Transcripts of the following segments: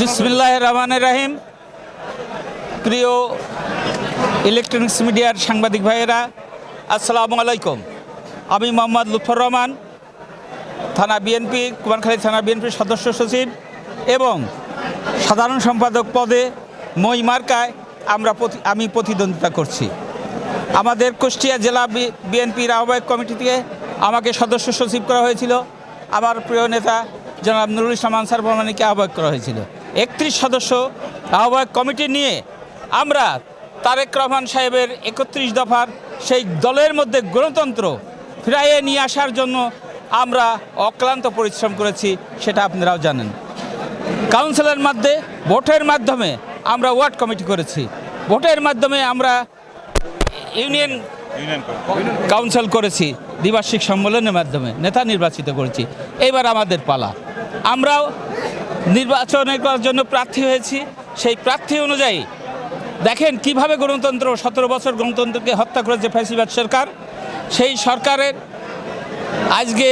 বিসমিল্লাহ রহমান রাহিম। প্রিয় ইলেকট্রনিক্স মিডিয়ার সাংবাদিক ভাইয়েরা, আসসালামু আলাইকুম। আমি মোহাম্মদ লুৎফর রহমান, থানা বিএনপি, কুমারখালী থানা বিএনপির সদস্য সচিব এবং সাধারণ সম্পাদক পদে মই মার্কায় আমরা আমি প্রতিদ্বন্দ্বিতা করছি। আমাদের কুষ্টিয়া জেলা বিএনপির আহ্বায়ক কমিটি থেকে আমাকে সদস্য সচিব করা হয়েছিল। আমার প্রিয় নেতা জনাব নুরুল ইসলাম আনসার বর্মানিকে আহ্বায়ক করা হয়েছিল। একত্রিশ সদস্য আহ্বায়ক কমিটি নিয়ে আমরা তারেক রহমান সাহেবের একত্রিশ দফার সেই দলের মধ্যে গণতন্ত্র ফিরাইয়ে নিয়ে আসার জন্য আমরা অক্লান্ত পরিশ্রম করেছি সেটা আপনারাও জানেন। কাউন্সিলের মধ্যে ভোটের মাধ্যমে আমরা ওয়ার্ড কমিটি করেছি। ভোটের মাধ্যমে আমরা ইউনিয়ন কাউন্সিল করেছি। দ্বিবার্ষিক সম্মেলনের মাধ্যমে নেতা নির্বাচিত করেছি। এবার আমাদের পালা। আমরাও নির্বাচনের করার জন্য প্রার্থী হয়েছি। সেই প্রার্থী অনুযায়ী দেখেন কীভাবে গণতন্ত্র, সতেরো বছর গণতন্ত্রকে হত্যা করেছে ফ্যাসিবাদ সরকার। সেই সরকারের আজকে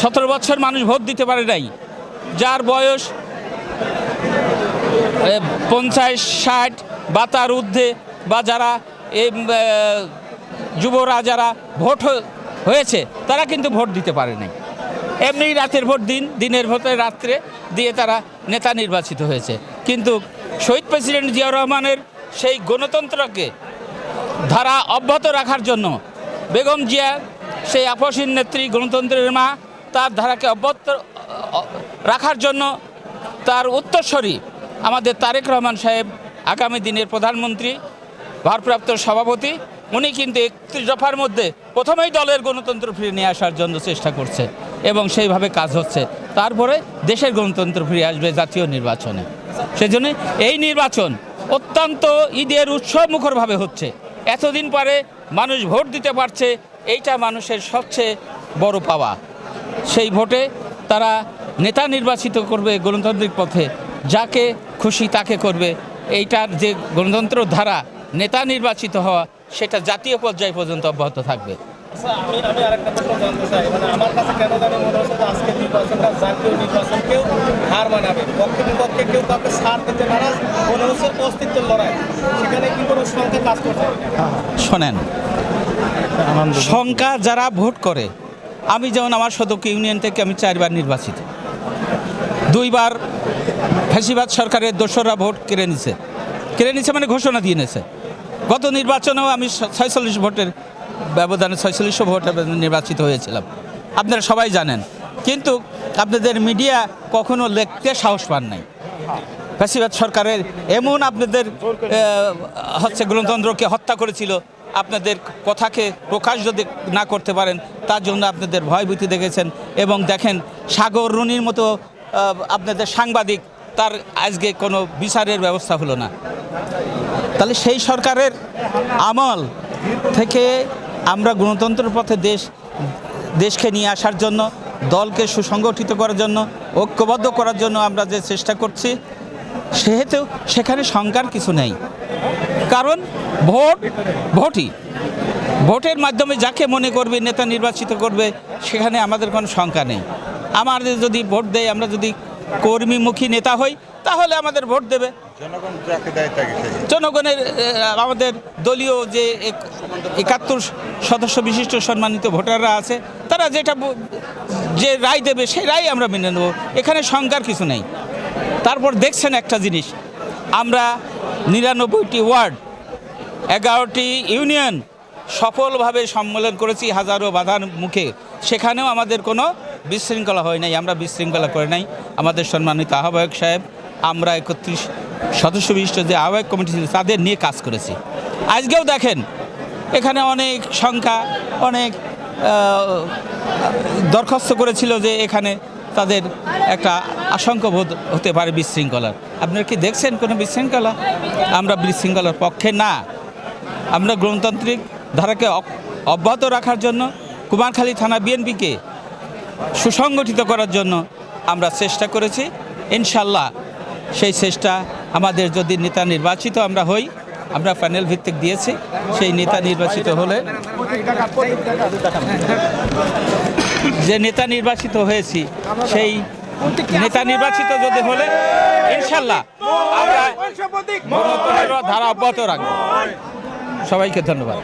সতেরো বছর মানুষ ভোট দিতে পারে নাই। যার বয়স পঞ্চাশ, ষাট, বা তার ঊর্ধ্বে, বা যারা যুবরা যারা ভোট হয়েছে, তারা কিন্তু ভোট দিতে পারে নাই। এমনি রাতের ভোট দিন, দিনের ভোটে রাত্রে দিয়ে তারা নেতা নির্বাচিত হয়েছে। কিন্তু শহীদ প্রেসিডেন্ট জিয়াউর রহমানের সেই গণতন্ত্রকে ধারা অব্যাহত রাখার জন্য বেগম জিয়া, সেই আপসীন নেত্রী, গণতন্ত্রের মা, তার ধারাকে অব্যাহত রাখার জন্য তার উত্তরস্বরী আমাদের তারেক রহমান সাহেব আগামী দিনের প্রধানমন্ত্রী, ভারপ্রাপ্ত সভাপতি উনি কিন্তু একত্রিশ দফার মধ্যে প্রথমেই দলের গণতন্ত্র ফিরে নিয়ে আসার জন্য চেষ্টা করছে এবং সেইভাবে কাজ হচ্ছে। তারপরে দেশের গণতন্ত্র ফিরে আসবে জাতীয় নির্বাচনে। সেজন্য এই নির্বাচন অত্যন্ত ঈদের উৎসব মুখরভাবে হচ্ছে। এতদিন পরে মানুষ ভোট দিতে পারছে, এইটা মানুষের সবচেয়ে বড় পাওয়া। সেই ভোটে তারা নেতা নির্বাচিত করবে গণতান্ত্রিক পথে, যাকে খুশি তাকে করবে। এইটার যে গণতন্ত্র ধারা নেতা নির্বাচিত হওয়া সেটা জাতীয় পর্যায় পর্যন্ত অব্যাহত থাকবে। আচ্ছা, আমি আমি আরেকটা প্রশ্ন জানতে চাই। মানে আমার কাছে কেন জানি মনে হচ্ছে যে নির্বাচনটা জাতীয় নির্বাচন কেউ হার মানাবে পক্ষে বিপক্ষে কেউ কাউকে সার দিতে নারাজ মনে হচ্ছে অস্তিত্বের লড়াই। সেখানে কি কোনো সংখ্যা কাজ করছে শোনেন শঙ্কা যারা ভোট করে আমি যেমন আমার সদক ইউনিয়ন থেকে আমি চারবার নির্বাচিত। দুইবার ফ্যাসিবাদ সরকারের দোসররা ভোট কেড়ে নিছে। কেড়ে নিছে মানে ঘোষণা দিয়ে নিছে। গত নির্বাচনেও আমি ছয়চল্লিশ ভোটের ব্যবধানে ছয়চল্লিশশো ভোটে নির্বাচিত হয়েছিলাম। আপনারা সবাই জানেন। কিন্তু আপনাদের মিডিয়া কখনো লিখতে সাহস পান নাই। ফ্যাসিবাদ সরকারের এমন আপনাদের হচ্ছে গণতন্ত্রকে হত্যা করেছিল, আপনাদের কথাকে প্রকাশ যদি না করতে পারেন, তার জন্য আপনাদের ভয়ভীতি দেখেছেন এবং দেখেন সাগর রুনির মতো আপনাদের সাংবাদিক, তার আজকে কোনো বিচারের ব্যবস্থা হলো না। তাহলে সেই সরকারের আমল থেকে আমরা গণতন্ত্রের পথে দেশ, দেশকে নিয়ে আসার জন্য, দলকে সুসংগঠিত করার জন্য, ঐক্যবদ্ধ করার জন্য আমরা যে চেষ্টা করছি, সেহেতু সেখানে শঙ্কার কিছু নেই। কারণ ভোট, ভোটই। ভোটের মাধ্যমে যাকে মনে করবে, নেতা নির্বাচিত করবে, সেখানে আমাদের কোনো শঙ্কা নেই। আমাদের যদি ভোট দেয়, আমরা যদি কর্মীমুখী নেতা হই, তাহলে আমাদের ভোট দেবে। জনগণের আমাদের দলীয় যে এক- একাত্তর সদস্য বিশিষ্ট সম্মানিত ভোটাররা আছে, তারা যেটা যে রায় দেবে সেই রায় আমরা মেনে নেব। এখানে শঙ্কার কিছু নেই। তারপর দেখছেন একটা জিনিস। আমরা নিরানব্বইটি ওয়ার্ড, এগারোটি ইউনিয়ন সফলভাবে সম্মেলন করেছি হাজারো বাধার মুখে। সেখানেও আমাদের কোনো বিশৃঙ্খলা হয় নাই। আমরা বিশৃঙ্খলা করে নাই। আমাদের সম্মানিত আহ্বায়ক সাহেব, আমরা একত্রিশ সদস্য বিশিষ্ট যে আহ্বায়ক কমিটি ছিল তাদের নিয়ে কাজ করেছি। আজকেও দেখেন, এখানে অনেক সংখ্যা, অনেক দরখাস্ত করেছিল যে এখানে তাদের একটা আশঙ্কা বোধ হতে পারে বিশৃঙ্খলার। আপনারা কি দেখছেন কোনো বিশৃঙ্খলা? আমরা বিশৃঙ্খলার পক্ষে না। আমরা গণতান্ত্রিক ধারাকে অব্যাহত রাখার জন্য কুমারখালী থানা বিএনপিকে সুসংগঠিত করার জন্য আমরা চেষ্টা করেছি। ইনশাল্লাহ সেই চেষ্টা আমাদের যদি নেতা নির্বাচিত আমরা হই আমরা প্যানেল ভিত্তিক দিয়েছি সেই নেতা নির্বাচিত হলে যে নেতা নির্বাচিত হয়েছি সেই নেতা নির্বাচিত যদি হলে ইনশাল্লাহ আমরা ধারা অব্যাহত রাখব। সবাইকে ধন্যবাদ।